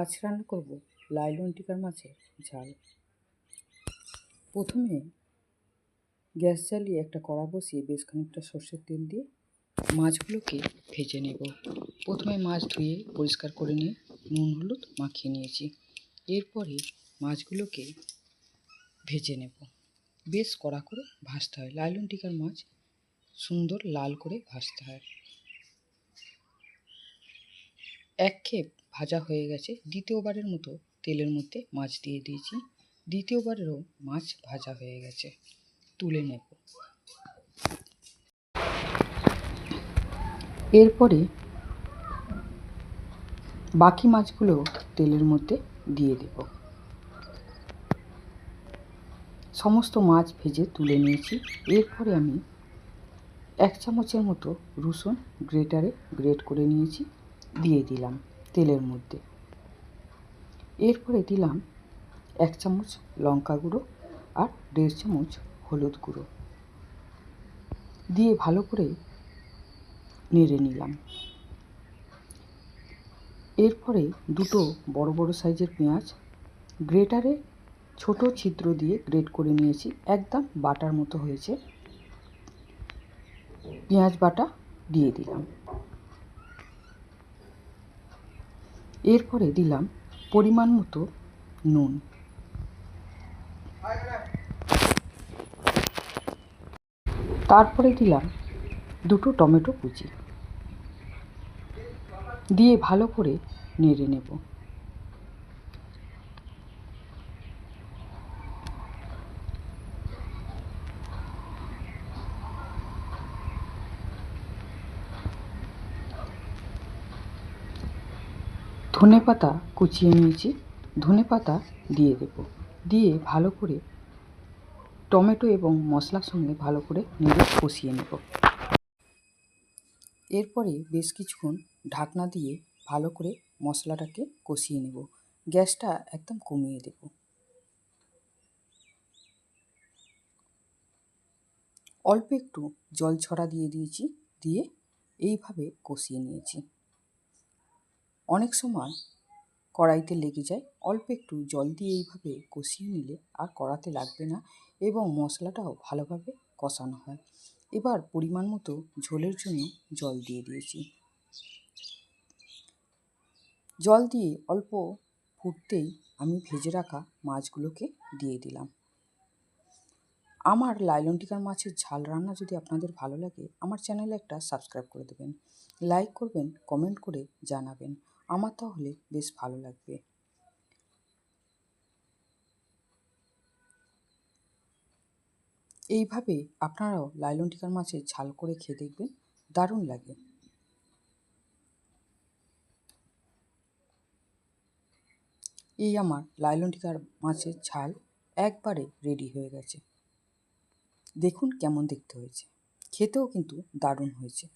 আজ রান্না করব লাইলন টিকার মাছের ঝাল। প্রথমে গ্যাস জ্বালিয়ে একটা কড়া বসিয়ে বেশ খানিকটা সর্ষের তেল দিয়ে মাছগুলোকে ভেজে নেব। প্রথমে মাছ ধুয়ে পরিষ্কার করে নিয়ে নুন, হলুদ মাখিয়ে নিয়েছি। এরপরে মাছগুলোকে ভেজে নেব। বেশ কড়া করে ভাজতে হয়। লাইলন টিকার মাছ সুন্দর লাল করে ভাজতে হয়। এক ক্ষেপ ভাজা হয়ে গেছে। দ্বিতীয়বারের মতো তেলের মধ্যে মাছ দিয়ে দিয়েছি। দ্বিতীয়বারেরও মাছ ভাজা হয়ে গেছে। তুলে নেব। এরপরে বাকি মাছগুলো তেলের মধ্যে দিয়ে দেব। সমস্ত মাছ ভেজে তুলে নিয়েছি। এরপরে আমি এক চামচের মতো রসুন গ্রেটারে গ্রেট করে নিয়েছি। দিয়ে দিলাম তেলের মধ্যে। এরপরে দিলাম এক চামচ লঙ্কা গুঁড়ো আর দেড় চামচ হলুদ গুঁড়ো। দিয়ে ভালো করে নেড়ে নিলাম। এরপরে দুটো বড় বড় সাইজের পেঁয়াজ গ্রেটারে ছোট ছিদ্র দিয়ে গ্রেট করে নিয়েছি, একদম বাটার মতো হয়েছে। পেঁয়াজ বাটা দিয়ে দিলাম। এরপরে দিলাম পরিমাণ মতো নুন। তারপরে দিলাম দুটো টমেটো কুচি। দিয়ে ভালো করে নেড়ে নেব। ধনে পাতা কুচিয়ে নিয়েছি। ধনে পাতা দিয়ে দেব। দিয়ে ভালো করে টমেটো এবং মশলার সঙ্গে ভালো করে নেড়ে কষিয়ে নেব। এরপরে বেশ কিছুক্ষণ ঢাকনা দিয়ে ভালো করে মশলাটাকে কষিয়ে নেব। গ্যাসটা একদম কমিয়ে দেব। অল্প একটু জল ছড়া দিয়ে দিয়েছি, দিয়ে এইভাবে কষিয়ে নিয়েছি। অনেক সময় কড়াইতে লেগে যায়। অল্প একটু জল দিয়ে এইভাবে কষিয়ে নিলে আর কড়াতে লাগবে না এবং মশলাটাও ভালোভাবে কষানো হয়। এবার পরিমাণ মতো ঝোলের জন্য জল দিয়ে দিয়েছি। জল দিয়ে অল্প ফুটতেই আমি ভেজে রাখা মাছগুলোকে দিয়ে দিলাম। আমার লাইলন টিকার মাছের ঝাল রান্না যদি আপনাদের ভালো লাগে, আমার চ্যানেলে একটা সাবস্ক্রাইব করে দেবেন। লাইক করবেন, কমেন্ট করে জানাবেন। আমার তাহলে বেশ ভালো লাগবে। এইভাবে আপনারাও লাইলন টিকার মাছের ঝাল করে খেয়ে দেখবেন, দারুণ লাগে। এই আমার লাইলন টিকার মাছের ঝাল একবারে রেডি হয়ে গেছে। দেখুন কেমন দেখতে হয়েছে। খেতেও কিন্তু দারুণ হয়েছে।